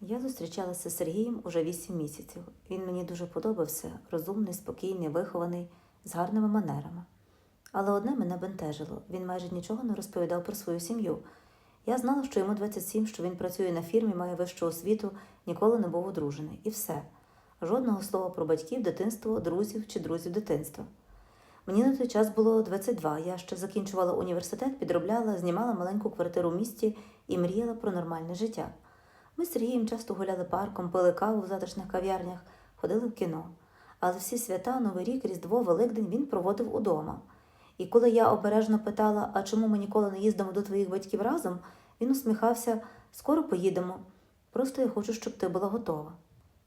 Я зустрічалася з Сергієм уже вісім місяців. Він мені дуже подобався, розумний, спокійний, вихований, з гарними манерами. Але одне мене бентежило він майже нічого не розповідав про свою сім'ю. Я знала, що йому 27, що він працює на фірмі, має вищу освіту, ніколи не був одружений. І все. Жодного слова про батьків, дитинство, друзів чи друзів дитинства. Мені на той час було 22. Я ще закінчувала університет, підробляла, знімала маленьку квартиру в місті і мріяла про нормальне життя. Ми з Сергієм часто гуляли парком, пили каву в затишних кав'ярнях, ходили в кіно. Але всі свята, Новий рік, Різдво, Великдень він проводив удома. І коли я обережно питала, а чому ми ніколи не їздимо до твоїх батьків разом, він усміхався скоро поїдемо. Просто я хочу, щоб ти була готова.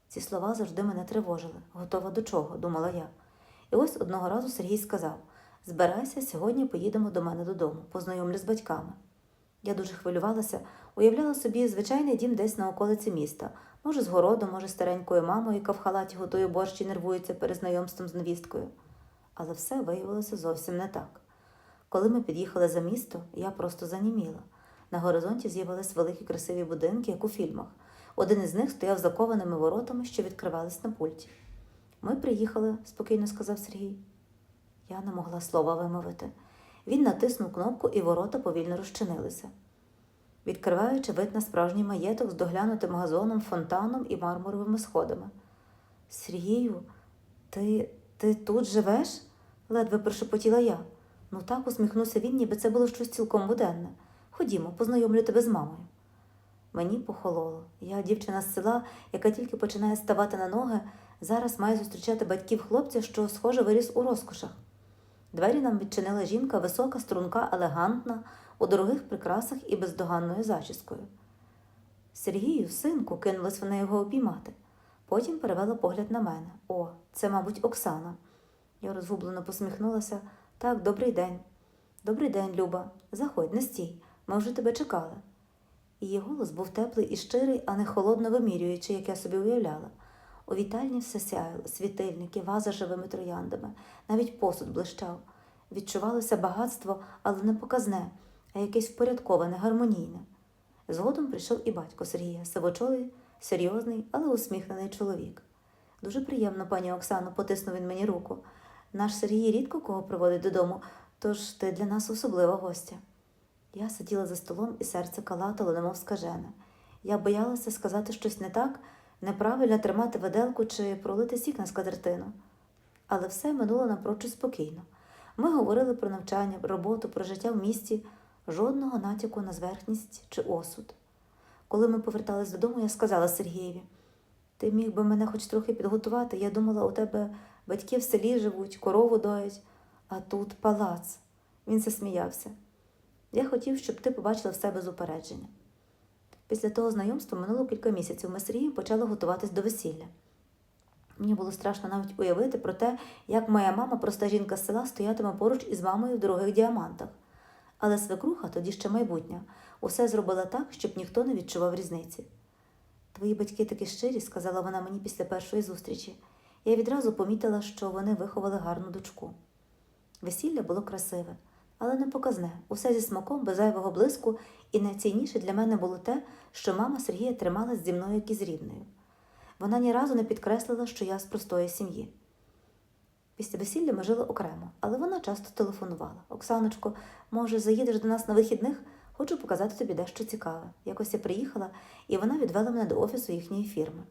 Ці слова завжди мене тривожили. Готова до чого? думала я. І ось одного разу Сергій сказав: Збирайся, сьогодні поїдемо до мене додому, познайомлю з батьками. Я дуже хвилювалася, уявляла собі звичайний дім десь на околиці міста, може, з городом, може, старенькою мамою, яка в халаті готує борщ і нервується перед знайомством з невісткою. Але все виявилося зовсім не так. Коли ми під'їхали за місто, я просто заніміла. На горизонті з'явились великі красиві будинки, як у фільмах. Один із них стояв за кованими воротами, що відкривались на пульті. Ми приїхали, спокійно сказав Сергій. Я не могла слова вимовити. Він натиснув кнопку, і ворота повільно розчинилися, відкриваючи вид на справжній маєток з доглянутим газоном, фонтаном і мармуровими сходами. Сергію, ти, ти тут живеш? ледве прошепотіла я. Ну так усміхнувся він, ніби це було щось цілком буденне. Ходімо, познайомлю тебе з мамою. Мені похололо. Я, дівчина з села, яка тільки починає ставати на ноги, зараз має зустрічати батьків хлопця, що, схоже, виріс у розкошах. Двері нам відчинила жінка, висока, струнка, елегантна, у дорогих прикрасах і бездоганною зачіскою. Сергію, синку, кинулась вона його обіймати. Потім перевела погляд на мене. О, це, мабуть, Оксана. Я розгублено посміхнулася. Так, добрий день. Добрий день, Люба. Заходь, не стій. Ми вже тебе чекали. Її голос був теплий і щирий, а не холодно вимірюючий, як я собі уявляла. У вітальні все сяяло, світильники, ваза живими трояндами, навіть посуд блищав. Відчувалося багатство, але не показне, а якесь впорядковане, гармонійне. Згодом прийшов і батько Сергія, сивочолий, серйозний, але усміхнений чоловік. Дуже приємно, пані Оксано, потиснув він мені руку. Наш Сергій рідко кого приводить додому, тож ти для нас особлива гостя. Я сиділа за столом і серце калатало, немов скажене. Я боялася сказати щось не так, неправильно тримати виделку чи пролити сік на скатертину. Але все минуло напрочуд спокійно. Ми говорили про навчання, роботу, про життя в місті, жодного натяку на зверхність чи осуд. Коли ми повертались додому, я сказала Сергієві: ти міг би мене хоч трохи підготувати. Я думала, у тебе батьки в селі живуть, корову доять, а тут палац. Він засміявся. Я хотів, щоб ти побачила все без упередження. Після того знайомства минуло кілька місяців. Ми з Сергієм почали готуватись до весілля. Мені було страшно навіть уявити про те, як моя мама, проста жінка з села, стоятиме поруч із мамою в дорогих діамантах. Але свекруха, тоді ще майбутня, усе зробила так, щоб ніхто не відчував різниці. Твої батьки такі щирі, сказала вона мені після першої зустрічі. Я відразу помітила, що вони виховали гарну дочку. Весілля було красиве, але не показне, усе зі смаком, без зайвого блиску, і найцінніше для мене було те, що мама Сергія трималась зі мною як із рівною. Вона ні разу не підкреслила, що я з простої сім'ї. Після весілля ми жили окремо, але вона часто телефонувала. Оксаночко, може, заїдеш до нас на вихідних? Хочу показати тобі дещо цікаве. Якось я приїхала, і вона відвела мене до офісу їхньої фірми.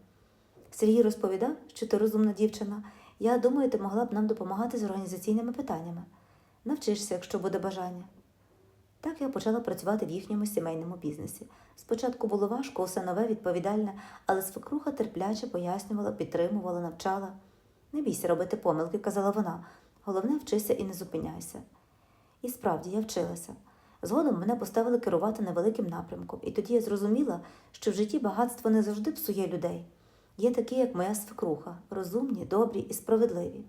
Сергій розповідав, що ти розумна дівчина. Я думаю, ти могла б нам допомагати з організаційними питаннями. Навчишся, якщо буде бажання. Так я почала працювати в їхньому сімейному бізнесі. Спочатку було важко, усе нове, відповідальне, але свекруха терпляче пояснювала, підтримувала, навчала. Не бійся робити помилки, казала вона. Головне, вчися і не зупиняйся. І справді я вчилася. Згодом мене поставили керувати невеликим напрямком, і тоді я зрозуміла, що в житті багатство не завжди псує людей. Є такі, як моя свекруха, розумні, добрі і справедливі.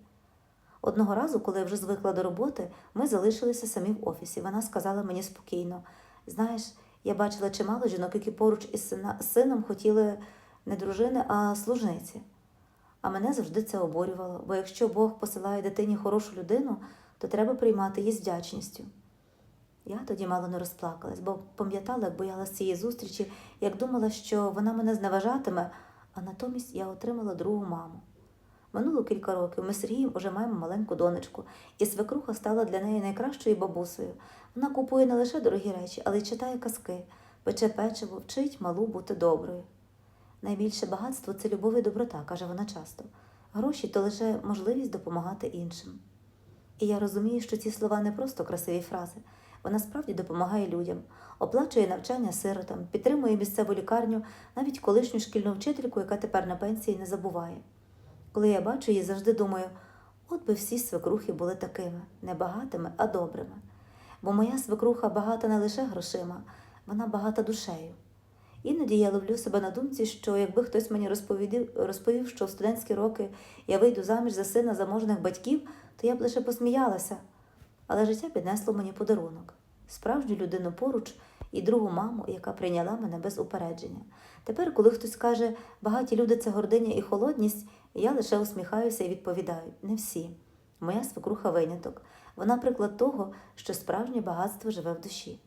Одного разу, коли я вже звикла до роботи, ми залишилися самі в офісі. Вона сказала мені спокійно: знаєш, я бачила чимало жінок, які поруч із сина, сином хотіли не дружини, а служниці. А мене завжди це обурювало, бо якщо Бог посилає дитині хорошу людину, то треба приймати її з вдячністю. Я тоді мало не розплакалась, бо пам'ятала, як боялась цієї зустрічі, як думала, що вона мене зневажатиме, а натомість я отримала другу маму. Минуло кілька років. Ми з Сергієм уже маємо маленьку донечку, і свекруха стала для неї найкращою бабусею. Вона купує не лише дорогі речі, але й читає казки, пече печиво, вчить малу бути доброю. Найбільше багатство це любов і доброта, каже вона часто. Гроші то лише можливість допомагати іншим. І я розумію, що ці слова не просто красиві фрази. Вона справді допомагає людям, оплачує навчання сиротам, підтримує місцеву лікарню, навіть колишню шкільну вчительку, яка тепер на пенсії не забуває. Коли я бачу її, завжди думаю, от би всі свекрухи були такими, не багатими, а добрими. Бо моя свекруха багата не лише грошима, вона багата душею. Іноді я ловлю себе на думці, що якби хтось мені розповідив, розповів, що в студентські роки я вийду заміж за сина заможних батьків, то я б лише посміялася. Але життя піднесло мені подарунок справжню людину поруч і другу маму, яка прийняла мене без упередження. Тепер, коли хтось каже, багаті люди це гординя і холодність, я лише усміхаюся і відповідаю не всі. Моя свекруха виняток. Вона приклад того, що справжнє багатство живе в душі.